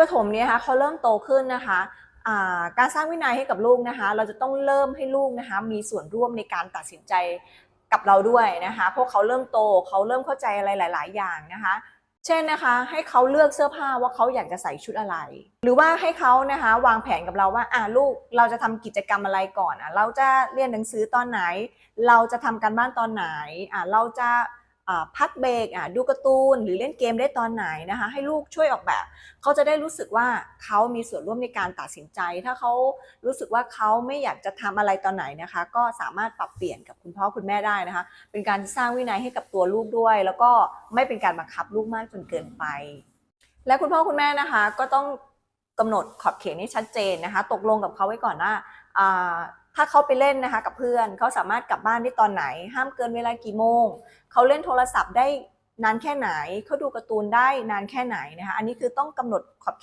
ประถมเนี่ยนะคะเขาเริ่มโตขึ้นนะคะาการสร้างวินัยให้กับลูกนะคะ เราจะต้องเริ่มให้ลูกนะคะมีส่วนร่วมในการตัดสินใจกับเราด้วยนะคะเพราะเขาเริ่มโตเขาเริ่มเข้าใจอะไรหลาย ๆ อย่างนะคะ เช่นนะคะให้เขาเลือกเสื้อผ้าว่าเขาอยากจะใส่ชุดอะไร หรือว่าให้เขานะคะวางแผนกับเราว่าอะลูกเราจะทำกิจกรรมอะไรก่อนอะเราจะเรียนหนังสือตอนไหน เราจะทำการบ้านตอนไหนอะเราจะ พักเบรกดูการ์ตูน หรือเล่นเกมได้ตอนไหนนะคะ ให้ลูกช่วยออกแบบ เขาจะได้รู้สึกว่าเขามีส่วนร่วมในการตัดสินใจ ถ้าเขารู้สึกว่าเขาไม่อยากจะทำอะไรตอนไหนนะคะ ก็สามารถปรับเปลี่ยนกับคุณพ่อคุณแม่ได้นะคะ เป็นการสร้างวินัยให้กับตัวลูกด้วย แล้วก็ไม่เป็นการบังคับลูกมากจนเกินไป และคุณพ่อคุณแม่นะคะ ก็ต้องกำหนดขอบเขตให้ชัดเจนนะคะ ตกลงกับเขาไว้ก่อนว่า ถ้าเขาไปเล่นนะคะกับเพื่อนเขาสามารถกลับบ้านได้ตอนไหน ห้ามเกินเวลากี่โมง เขาเล่นโทรศัพท์ได้นานแค่ไหน เขาดูการ์ตูนได้นานแค่ไหนนะคะ อันนี้คือต้องกำหนดขอบเขต